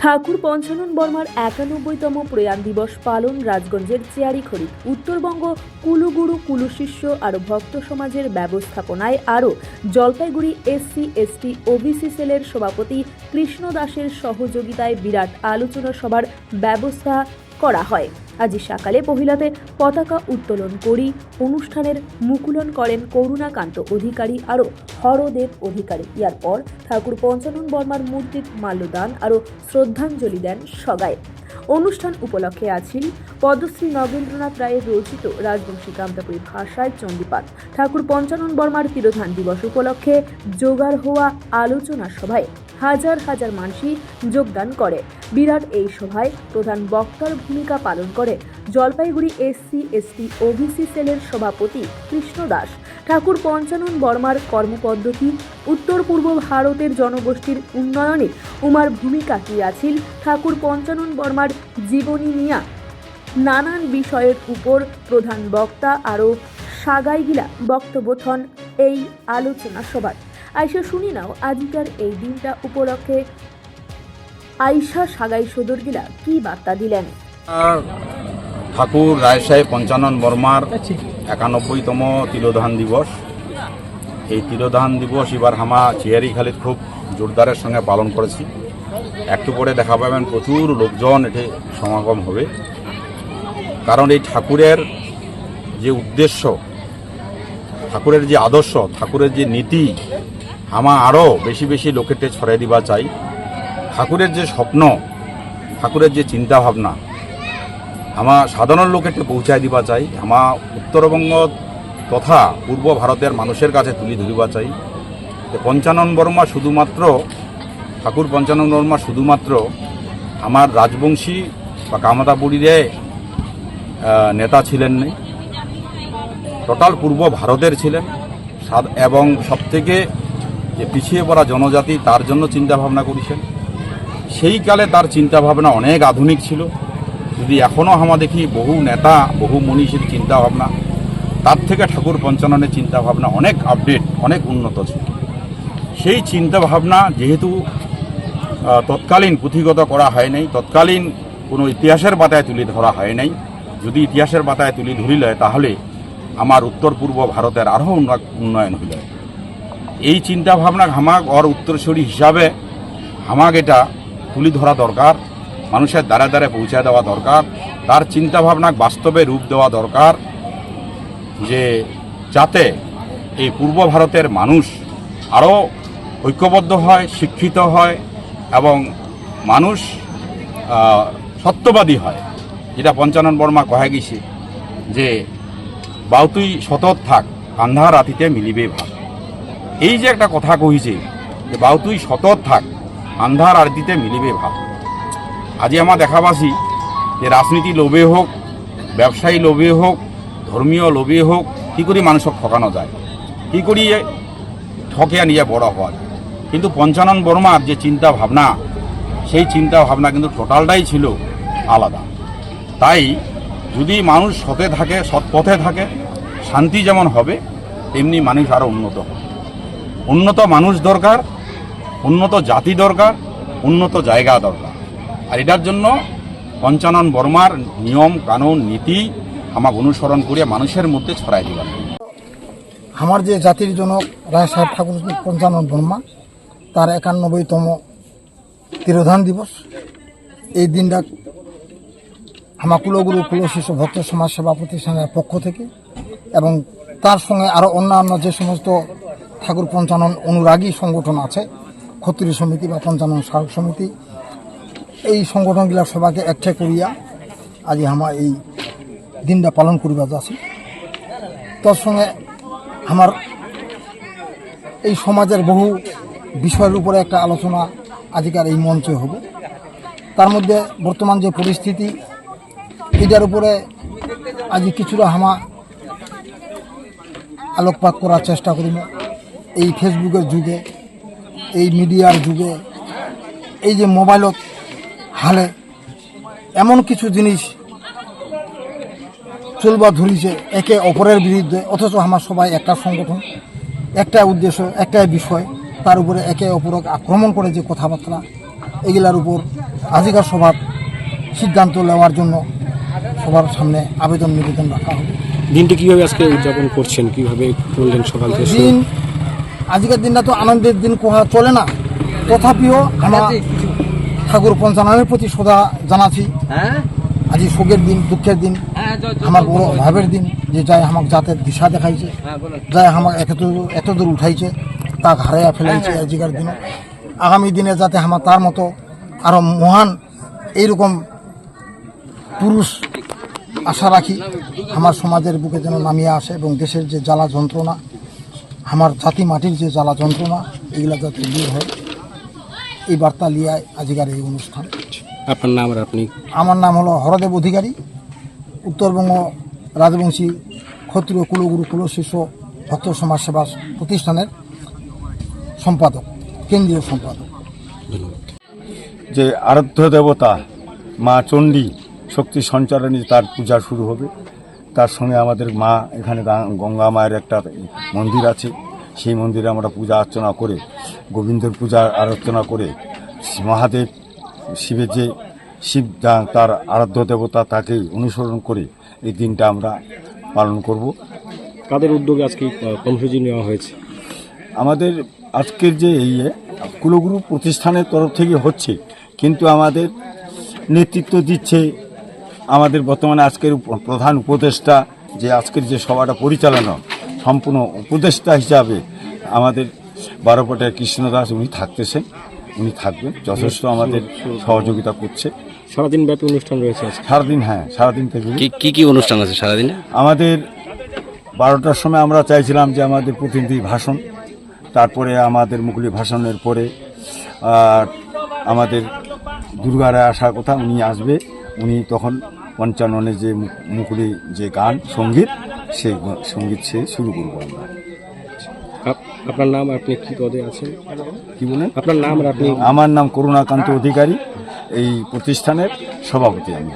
ঠাকুর পঞ্চানন বর্মার একানব্বইতম প্রয়াণ দিবস পালন রাজগঞ্জের চেয়ারিখড়ি উত্তরবঙ্গ কুলুগুরু কুলুশিষ্য আর ভক্ত সমাজের ব্যবস্থাপনায় আরও জলপাইগুড়ি এসসি, এসটি, ওবিসি সেলের সভাপতি কৃষ্ণ দাসের সহযোগিতায় বিরাট আলোচনা সভার ব্যবস্থা করা হয়। আজ সকালে মহিলাতে পতাকা উত্তোলন করি, অনুষ্ঠানের মুকুলন করেন করুণাকান্ত অধিকারী আরও হরদেব অধিকারী। ইয়ার পর ঠাকুর পঞ্চানন বর্মার মূর্তির মাল্যদান আরও শ্রদ্ধাঞ্জলি দেন সগায় অনুষ্ঠান উপলক্ষে আছেন পদ্মশ্রী নগেন্দ্রনাথ রায়ের রচিত রাজবংশী কামতাপুরী ভাষায় চণ্ডীপাঠ। ঠাকুর পঞ্চানন বর্মার তিরোধান দিবস উপলক্ষে জোগাড় হওয়া আলোচনা সভায় হাজার হাজার মানুষই যোগদান করে। বিরাট এই সভায় প্রধান বক্তার ভূমিকা পালন করে জলপাইগুড়ি এসসি, এসটি, ওবিসি সেলের সভাপতি কৃষ্ণ দাস। ঠাকুর পঞ্চানন বর্মার কর্মপদ্ধতি, উত্তর পূর্ব ভারতের জনগোষ্ঠীর উন্নয়নে উমার ভূমিকা কি আছিল, ঠাকুর পঞ্চানন বর্মার জীবনী নিয়া নানান বিষয়ের উপর প্রধান বক্তা আরও সাগাইগিলা বক্তব্য থন এই আলোচনা সভায়। আইসা শুনি নাও, আজিকার এই দিনটা উপলক্ষে আইসা সাগাই সদরগিলা কি বার্তা দিলেন? ঠাকুর রায়সাহেব পঞ্চানন বর্মার একানব্বইতম তিরোধান দিবস। এই তিরোধান দিবস এবার হামা চিয়ারিখালিত খুব জোরদারের সঙ্গে পালন করেছি। একটু পরে দেখা পাবেন প্রচুর লোকজন এটি সমাগম হবে। কারণ এই ঠাকুরের যে উদ্দেশ্য, ঠাকুরের যে আদর্শ, ঠাকুরের যে নীতি আমা আরও বেশি বেশি লোকেতে ছড়াই দিবা চাই। ঠাকুরের যে স্বপ্ন, ঠাকুরের যে চিন্তা ভাবনা আমা সাধারণ লোকেতে পৌঁছায় দিবা চাই। আমা উত্তরবঙ্গ তথা পূর্ব ভারতের মানুষের কাছে তুলি ধরিবা চাই। পঞ্চানন বর্মা শুধুমাত্র, ঠাকুর পঞ্চানন বর্মা শুধুমাত্র আমার রাজবংশী বা কামাতাপুরীরে নেতা ছিলেন না। টোটাল পূর্ব ভারতের ছিলেন। এবং সবথেকে যে পিছিয়ে পড়া জনজাতি তার জন্য চিন্তা ভাবনা করেছেন। সেই কালে তার চিন্তা ভাবনা অনেক আধুনিক ছিল। যদি এখনও আমরা দেখি, বহু নেতা, বহু মনীষীর চিন্তা ভাবনা তার থেকে ঠাকুর পঞ্চাননের চিন্তা ভাবনা অনেক আপডেট অনেক উন্নত ছিল। সেই চিন্তা ভাবনা যেহেতু তৎকালীন পুঁথিগত করা হয় নাই, তৎকালীন কোনো ইতিহাসের পাতায় তুলে ধরা হয় নাই। যদি ইতিহাসের পাতায় তুলে ধরিলে, তাহলে আমার উত্তর পূর্ব ভারতের আরও উন্না- উন্নয়ন হইল। এই চিন্তা ভাবনা হামাক অর উত্তরসূরি হিসাবে হামাক এটা তুলি ধরা দরকার, মানুষের দ্বারে দ্বারে পৌঁছে দেওয়া দরকার, তার চিন্তা ভাবনা বাস্তবে রূপ দেওয়া দরকার যে যাতে এই পূর্ব ভারতের মানুষ আরও ঐক্যবদ্ধ হয়, শিক্ষিত হয় এবং মানুষ সত্যবাদী হয়। যেটা পঞ্চানন বর্মা কহে গেছে যে, বাউতুই সতত থাক, আন্ধার রাতিতে মিলিবে ভাব এই যে একটা কথা কহিছে যে, বাউ, তুই সতত থাক, আন্ধার রাতিতে মিলিবে ভাব। আজি আমার দেখাবাসি যে, রাজনীতি লোভে হোক, ব্যবসায়ী লোভে হোক, ধর্মীয় লোভে হোক, কি করে মানুষক ঠকানো যায়? কি করি ঠকিয়া নিয়ে বড় হওয়া কিন্তু পঞ্চানন বর্মার যে চিন্তা ভাবনা, সেই চিন্তা ভাবনা কিন্তু টোটালটাই ছিল আলাদা। তাই যদি মানুষ সতে থাকে, সৎ পথে থাকে, শান্তি যেমন হবে, তেমনি মানুষ আরও উন্নত হবে। উন্নত মানুষ দরকার, উন্নত জাতি দরকার, উন্নত জায়গা দরকার। আর এটার জন্য পঞ্চানন বর্মার নিয়ম, কানুন, নীতি আমাকে অনুসরণ করে মানুষের মধ্যে ছড়াই দিবেন আমার যে জাতির জনক রায় সাহেব ঠাকুর পঞ্চানন বর্মা, তার একানব্বইতম তিরোধান দিবস। এই দিনটা আমার কুলগুরু কুলশিষ্য ভক্ত সমাজ সেবা প্রতিষ্ঠানের পক্ষ থেকে এবং তার সঙ্গে আরও অন্যান্য যে সমস্ত ঠাকুর পঞ্চানন অনুরাগী সংগঠন আছে, ক্ষত্রিয় সমিতি বা পঞ্চানন সাহক সমিতি। এই সংগঠনগুলা সবাইকে একঠে করিয়া আজি আমার এই দিনটা পালন করিবার যাচ্ছে। তার সঙ্গে আমার এই সমাজের বহু বিষয়ের উপরে একটা আলোচনা আজকের এই মঞ্চে হবে। তার মধ্যে বর্তমান যে পরিস্থিতি, এটার উপরে আজ কিছুটা হামা আলোকপাত করার চেষ্টা করিব। এই ফেসবুকের যুগে এই মিডিয়ার যুগে এই যে মোবাইলত হালে এমন কিছু জিনিস চলবা ধরিছে একে অপরের বিরুদ্ধে অথচ আমার সবাই একটা সংগঠন একটা উদ্দেশ্য একটাই বিষয় তার উপরে একে অপরকে আক্রমণ করে যে কথাবার্তা এগুলার উপর আজিকার সভার সিদ্ধান্ত নেওয়ার জন্য সবার সামনে আবেদন নিবেদন রাখা হবে। দিনটি কীভাবে আজকে উদযাপন করছেন? কীভাবে করলেন সকাল থেকে দিন আজকের দিনটা তো আনন্দের দিন কোহা চলে না। তথাপিও আমরা ঠাকুর পঞ্চাননের প্রতি সদা জানাছি আজ শোকের দিন দুঃখের দিন আমার বড় অভাবের দিন যে যাই আমাকে জাতের দিশা দেখাইছে যাই আমাকে এত এত দূর উঠাইছে তা হারাইয়া ফেলাইছে আজকের দিনে। আগামী দিনে যাতে আমার তার মতো আরও মহান এইরকম পুরুষ আশা রাখি আমার সমাজের বুকে যেন নামিয়ে আসে এবং দেশের যে জ্বালা যন্ত্রণা আমার জাতি মাটির যে জ্বালা যন্ত্রণা এগুলা যাতে দূর হয় এই বার্তা লিয়ে আজকের এই অনুষ্ঠান। আপনার নাম আর আপনি? আমার নাম হলো হরদেব অধিকারী। উত্তরবঙ্গ রাজবংশী ক্ষত্রিয় কুলগুরু কুলশিষ্য ভক্ত সমাজ সেবা প্রতিষ্ঠানের সম্পাদক কেন্দ্রীয় সম্পাদক। যে আরাধ্য দেবতা মা চণ্ডী শক্তি সঞ্চারণী তার পূজা শুরু হবে। তার সঙ্গে আমাদের মা এখানে গঙ্গা মায়ের একটা মন্দির আছে। সেই মন্দিরে আমরা পূজা অর্চনা করে গোবিন্দর পূজা আরাধনা করে মহাদেব শিবের যে শিব তার আরাধ্য দেবতা তাকে অনুসরণ করে এই দিনটা আমরা পালন করব। কাদের উদ্যোগে আজকে কর্মসূচি নেওয়া হয়েছে? আমাদের আজকের যে এই কুলগুরু প্রতিষ্ঠানের তরফ থেকে হচ্ছে কিন্তু আমাদের নেতৃত্ব দিচ্ছে আমাদের বর্তমানে আজকের প্রধান উপদেষ্টা যে আজকের যে সভাটা পরিচালনা সম্পূর্ণ উপদেষ্টা হিসাবে আমাদের বারোপটের কৃষ্ণদাস উনি থাকতেছেন উনি থাকবেন যথেষ্ট আমাদের সহযোগিতা করছে। সারাদিন ব্যাপী অনুষ্ঠান রয়েছে সারাদিন হ্যাঁ সারাদিন থেকে। কি কি কি অনুষ্ঠান আছে সারাদিন? আমাদের বারোটার সময় আমরা চাইছিলাম যে আমাদের প্রতিনিধি ভাষণ তারপরে আমাদের মুকুলি ভাষণের পরে আর আমাদের দুর্গারায় আসার কথা উনি আসবে উনি তখন পঞ্চাননে যে মুকুলি যে গান সংগীত সেই সংগীত সে শুরু করব আমরা। আপনার নাম আপনি কি পদে আছেন? কি বলেন? আপনার নাম আপনি আমার নাম করুণাকান্ত অধিকারী। এই প্রতিষ্ঠানের সভাপতি আমি।